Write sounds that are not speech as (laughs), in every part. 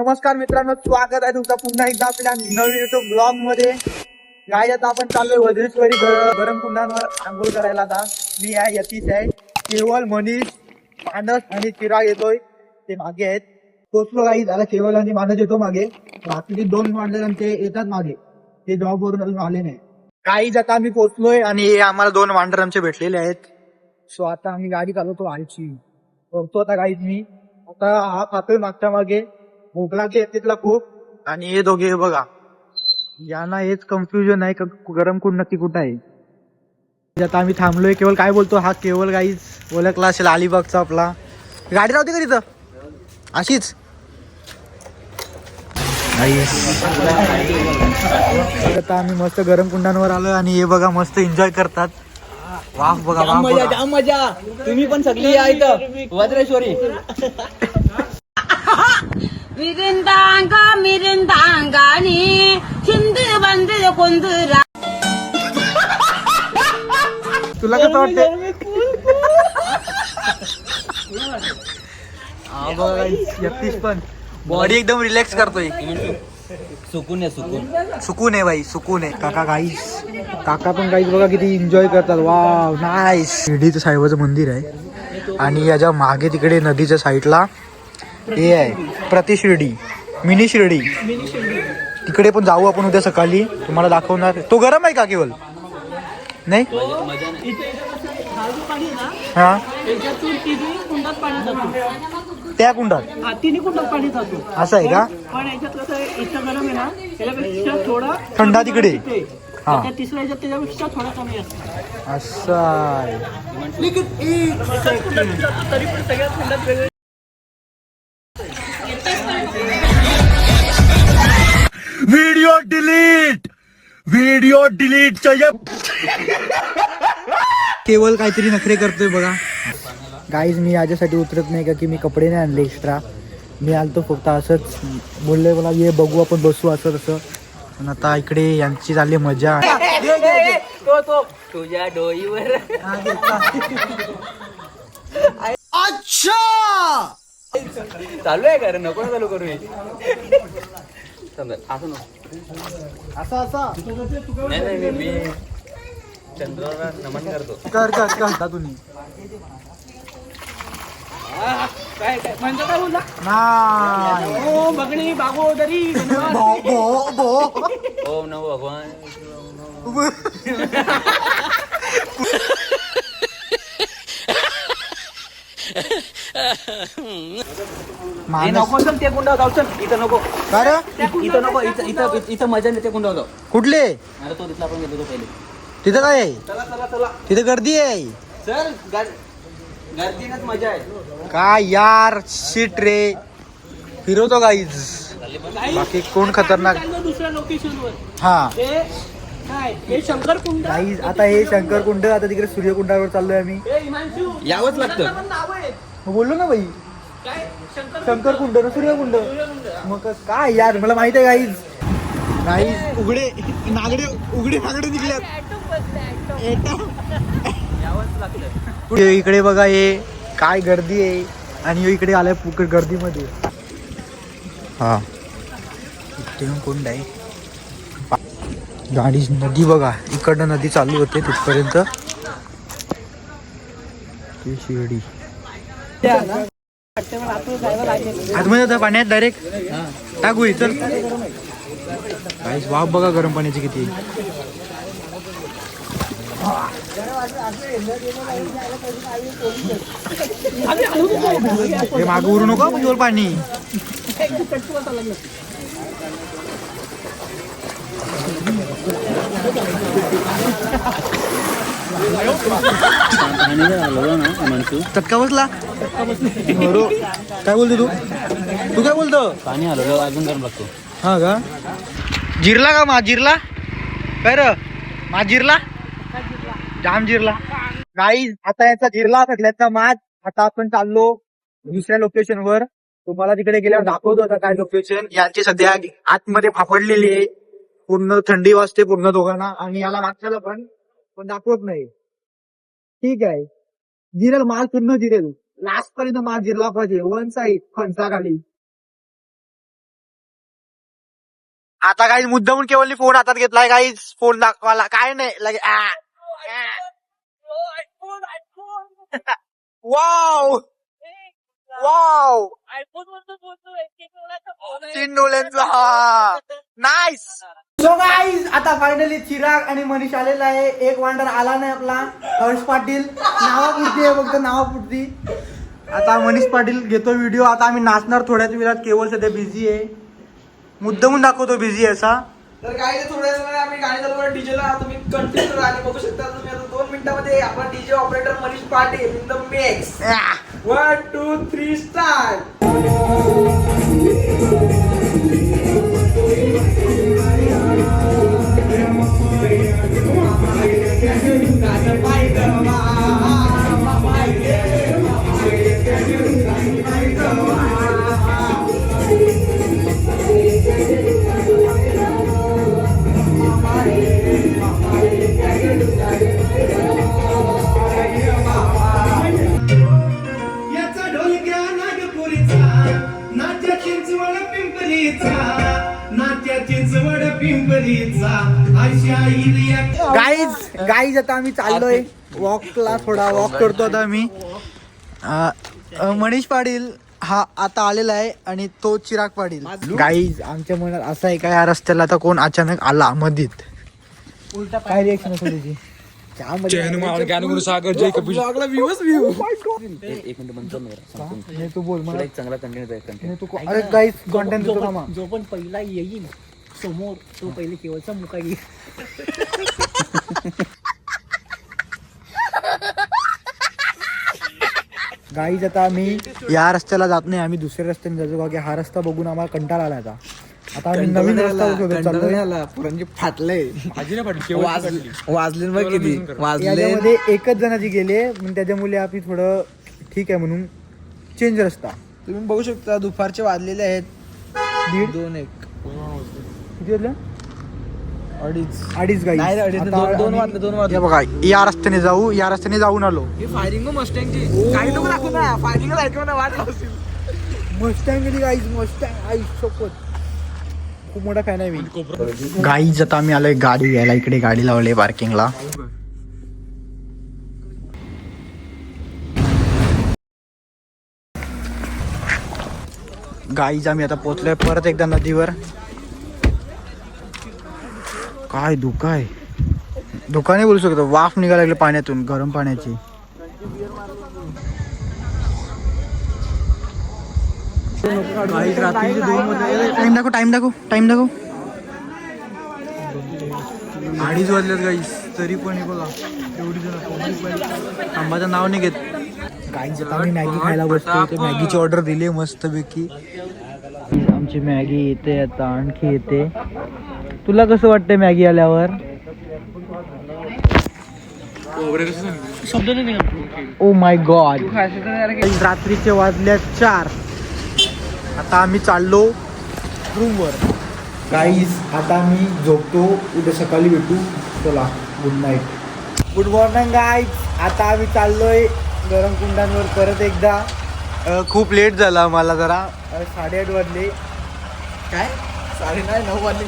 नमस्कार मित्रांनो स्वागत आहे तुमचं पुन्हा एकदा आपल्या नवीन युट्यूब ब्लॉगमध्ये. काय आता आपण चाललोय वज्रेश्वरी गरम कुंडांवर आंघोळ करायला आता. मी आहे यतीश आहे. केवळ मनीष मानस आणि चिराग येतोय. ते मागे आहेत. पोचलो काही झाला केवळ आणि मानस येतो मागे. बाकी दोन माणसं ते येतात मागे. ते जॉब वरून अजून आले नाही. काही आता आम्ही पोचलोय आणि हे आम्हाला दोन वांडर आमचे भेटलेले आहेत. सो आता आम्ही गाडी चालवतो आईची बघतो आता गाईच मी. आता हा खातोय मागच्या मागे. लागली तिथला खूप. आणि हे दोघे बघा. यांना हेच कन्फ्युजन आहे का गरम कुंड नक्की कुठं आहे? आता आम्ही थांबलोय केवळ काय बोलतो हा केवळ गाईच ओळखला असेल अलिबागचा आपला. गाडी राहते का तिथं? अशीच. आता आम्ही मस्त गरम कुंडांवर आलो आणि हे बघा मस्त एन्जॉय करतात. वाफ बघा वाफ मजा बघा. जाम मजा. तुम्ही पण सगळी या इथं. वज्रेश्वरी இருந்தாங்க இருந்தாங்க நீ சிந்து तुला कसं वाटते यतीश पण बॉडी एकदम रिलॅक्स करतोय. सुकून आहे सुकून. सुकून आहे भाई सुकून आहे. काका गाईस काका पण गाईस बघा किती एन्जॉय करतात. वाव नाईस शिर्डीचं साहेबाचं मंदिर आहे. आणि याच्या मागे तिकडे नदीच्या साईडला हे आहे प्रति शिर्डी मिनी शिर्डी. तिकडे पण जाऊ आपण उद्या सकाळी. तुम्हाला दाखवणार. तो गरम आहे का केवळ नाही? हा? त्या कुंडात. असं आहे का? थंडा तिकडे. हा. तिसऱ्या त्याच्यापेक्षा थोडा कमी असं आहे व्हिडिओ डिलीट केवळ काहीतरी नखरे करतोय बघा. गाईज मी याच्यासाठी उतरत नाही का की मी कपडे नाही आणले एक्स्ट्रा मी आलतो फक्त असंच. बोलले मला ये बघू आपण बसू असं तसं. पण आता इकडे यांची चालली मजा. (laughs) तो तो. तुझ्या डोईवर. चालू आहे का रे? नको चालू करू हे. समजा असं नको. असं असं. नाही नाही मी- मी चंद्राला नमन करतो. कर कर कर. तुम्ही. काय काय म्हणजे काय बोलला नाही. हो बगणी बागोदरी धन्यवाद. भो भो भो ओम नमो भगवान हे मानस नको चल ते जाऊ चल. इथं नको. का रे? इथं नको इथं इथं इथं मजा नाही ते कुंडावर जाऊ. कुठले? अरे तो तिथला आपण गेलो पहिले. तिथं काय? आहे चला चला चला. तिथे गर्दी आहे. सर गर्दीनच मजा आहे. काय यार शिट रे. फिरवतो गाईज बाकी कोण खतरनाक? दुसऱ्या लोकेशनवर हा. हे काय हे शंकर कुंड? गाईज आता हे शंकर कुंड आता तिकडे सूर्यकुंडावर चाललोय आम्ही. हे हिमांशू. यावंच लागतं पण नाव आहेत मग बोललो ना बाई. काय? शंकर शंकर कुंड? ना सूर्यकुंड मग काय यार मला माहीत आहे गाईज गाईज उघडे नागडे उघडे नागडे निघल्यात. इकडे बघा हे काय गर्दी आहे. आणि इकडे आलाय पुकड गर्दीमध्ये. हा. इथे पण कुंड आहे गाडी नदी बघा इकडनं नदी चालू होते तिथपर्यंत. ती शिर्डी. आतमध्ये होता पाण्यात डायरेक्ट टाकू चल. काहीच वाफ बघा गरम पाण्याची किती. हे माग उरू नको आपण पाणी. (laughs) चटका बसला. काय बोलतो तू? तू काय बोलतो? पाणी हलवलं अजून गरम लागतो. हा का? जिरला का मा? जिरला? काय र? मा जिरला? जाम जिरला. काही आता याचा जिरला सगळ्याचा माज आता आपण चाललो दुसऱ्या लोकेशन वर. तुम्हाला तिकडे गेल्यावर दाखवतो आता काय लोकेशन यांची सध्या आतमध्ये फाफडलेली आहे. पूर्ण थंडी वाजते पूर्ण दोघांना. आणि याला मागच्याला पण पण दाखवत नाही. ठीक आहे. जिरेल माल पूर्ण जिरेल. लास्ट पर्यंत माल जिरला पाहिजे. वन साईड फणसा खाली. आता काही मुद्दामून केवळ फोन हातात घेतलाय काही फोन दाखवायला. काय नाही. लगे. वाव वाव तीन डोळ्यांचा हा. नाईस सो गाईज आता फायनली चिराग आणि मनीष आलेला आहे. एक वांडर आला नाही आपला. हर्ष पाटील. नावापुरती आहे फक्त नावापुरती. आता मनीष पाटील घेतो व्हिडिओ आता आम्ही नाचणार थोड्याच वेळात. केवळ सध्या बिझी आहे. मुद्दामून दाखवतो बिझी असा. तर काय थोड्या वेळाने आम्ही गाणी चालू डीजेला तुम्ही कंटिन्यू आणि बघू शकता तुम्ही आता दोन मिनिटामध्ये आपला DJ operator Manish Patil in the mix. One two three start आता आम्ही चाललोय. वॉकला थोडा वॉक करतो आता आम्ही. मनीष पाटील हा आता आलेला आहे आणि तो चिराग पाटील. गाईज आमच्या मनात असं आहे का या रस्त्याला आता कोण अचानक आला मधीत? काय रिएक्शन असेल मी. हे तू बोल मला. एक चांगला कंटेंट आहे कंटेंट तू अरे गाईज कॉन्टेंट देतो ना मग जो पण पहिला येईल समोर तो पहिले केवळचा मुका येईल (laughs) गाईज आता आम्ही या रस्त्याला जात नाही. आम्ही दुसऱ्या रस्त्याने जातो. का की हा रस्ता बघून आम्हाला कंटाळा आला आता. आता आम्ही नवीन रस्ता शोधत चाललोय फाटले वाजले बघ किती. वाजले याच्यामध्ये एकच जणाची गेले पण त्याच्यामुळे आम्ही थोडं ठीक आहे म्हणून चेंज रस्ता. तुम्ही बघू शकता दुपारचे वाजलेले आहेत. दीड दोन एक. किती वाजलं? अडीच. अडीच गाई. नाही रे, अडीच नाही, दोन- दोन वाजले, दोन वाजले. बघा या रस्त्याने जाऊ या रस्त्याने जाऊन आलो. ही फायरिंग मस्टँगची काही दाखवू ना. फायरिंग ऐकू ना वाट लावतील मस्टँग गेली गाईज मस्टँग आई सोबत खूप मोठा फॅन आहे मी. गाईज आता आम्ही आलोय गाडी घ्यायला. इकडे गाडी लावली पार्किंगला गाईज आम्ही आता पोहोचलोय परत एकदा नदीवर. काय धुका आहे धुकाने बोलू शकतो. वाफ निघायला लागले पाण्यातून गरम पाण्याची. टाइम दाखव टाइम दाखव टाइम दाखव. अडीच वाजल्यात गाईस तरी पण हे बघा एवढी जण आंबाचं नाव नाही घेत. आम्ही मॅगी खायला बसतो ते मॅगीची ऑर्डर दिली मस्तपैकी. आमची मॅगी येते आता आणखी येते तुला कसं वाटतंय मॅगी आल्यावर? Oh my god. रात्रीचे वाजल्या चार. आता आम्ही चाललो रूमवर. काहीच आता मी झोपतो. उद्या सकाळी भेटू. चला good night good morning guys आता आम्ही चाललोय गरम कुंडांवर परत एकदा. खूप लेट झाला मला जरा. साडे साडेआठ वाजले. काय? साडे नाही नऊ वाजले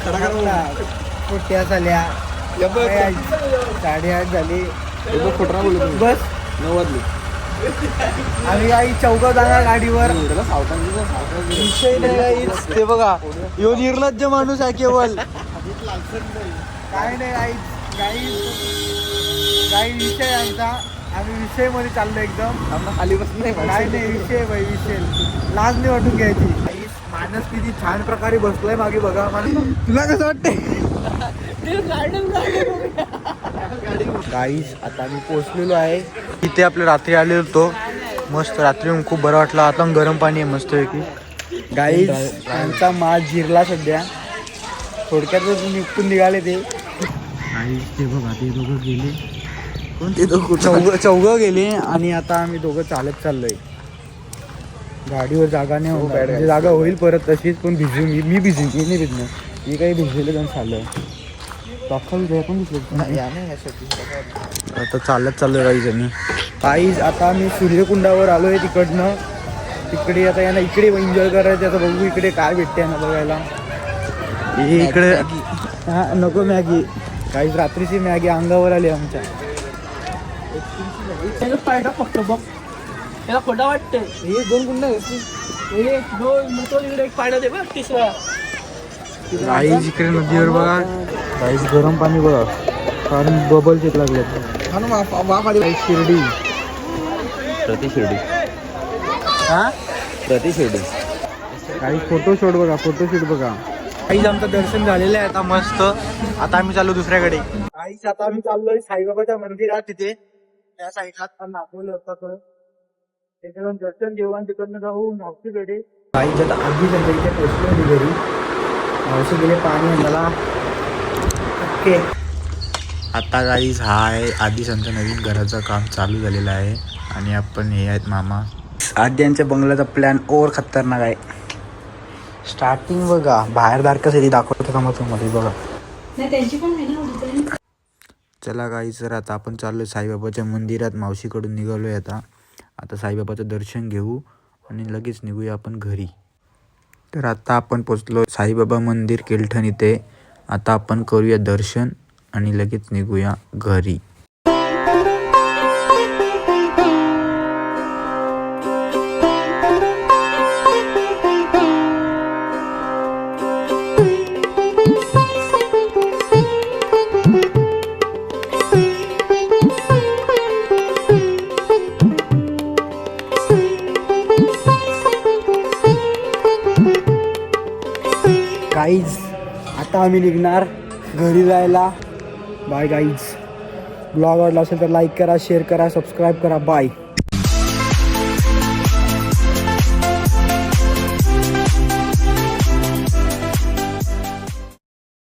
झाल्या? साडेआठ झाले. खोटरा बोलतो बस. नऊ वाजले. आम्ही काही चौघ जाणार गाडीवर. विषय नाही. ते बघा यो निर्लज्ज माणूस आहे केवळ काय नाही काही काही काही विषय आमचा. आम्ही विषयमध्ये चाललो एकदम. आम्हाला खाली बसून नाही काय नाही विषय भाई विषय. लाज नाही वाटून घ्यायची. माणूस किती छान प्रकारे बसलाय मागे बघा. मला तुला कसं वाटतंय? गाईस आता मी पोहोचलेलो आहे. इथे आपल्या रात्री आले होतो. मस्त रात्री खूप बरं वाटलं. आता गरम पाणी आहे मस्त पैकी. गाईस आमचा माल जिरला सध्या. थोडक्यातच निघून निघाले ते. ते बघा ते दोघं गेले. कोणते दोघं चौघ चौघं गेले आणि आता आम्ही दोघं चालत चाललोय. गाडीवर जागा नाही होणार. म्हणजे जागा होईल परत तशीच पण भिजू मी मी भिजू मी नाही भिजणार. मी काही भिजलेलं जाऊन चाललोय दाखल पण दिसलं आता चालत चाललोय काही जणी काहीच आता मी सूर्यकुंडावर आलोय तिकडनं. तिकडे आता यांना इकडे एन्जॉय करायचं आता बघू इकडे काय भेटते यांना बघायला. हे इकडे हा नको मॅगी काही रात्रीची मॅगी अंगावर आली आमच्या. फक्त बघ. त्याला खोटा वाटते हे दोन कुंड हे दोन मग तो एक पायटा दे बघ तिसरा. इकडे नदीवर बघा. गाईज गरम पाणी बघा. कारण बबल चित लागले शिर्डी. प्रति शिर्डी. हा? प्रति शिर्डी. काही फोटोशूट बघा फोटोशूट बघा. काहीच आमचं दर्शन झालेलं आहे आता मस्त. आता आम्ही चाललो दुसऱ्याकडे. काहीच आता आम्ही चाललोय साईबाबाच्या मंदिरात तिथे. त्या साईडला आता दाखवलं होतं तो. तिथे जाऊन दर्शन आणि तिकडनं जाऊ मावशीकडे काहीच आता आधी त्यांच्या इथे पोचलो होती घरी. मावशी गेले पाणी आणायला ओके आता गाईज हा आहे आधी आमच्या नवीन घराचं काम चालू झालेलं आहे. आणि आपण हे आहेत मामा. आद्यांच्या बंगल्याचा प्लॅन ओव्हर खतरनाक आहे. स्टार्टिंग बघा बाहेर दारकासाठी दाखवतो का मग तुम्हाला बघा. चला काही सर आता आपण चाललो साईबाबाच्या मंदिरात. मावशीकडून निघालोय आता. आता साईबाबाचं दर्शन घेऊ आणि लगेच निघूया आपण घरी. तर आता आपण पोचलो साईबाबा मंदिर केलठण इथे. आता आपण करूया दर्शन आणि लगेच निघूया घरी. गाईज आता आम्ही निघणार घरी जायला. बाय गाईज ब्लॉग आवडला असेल तर लाईक करा शेअर करा सबस्क्राईब करा. बाय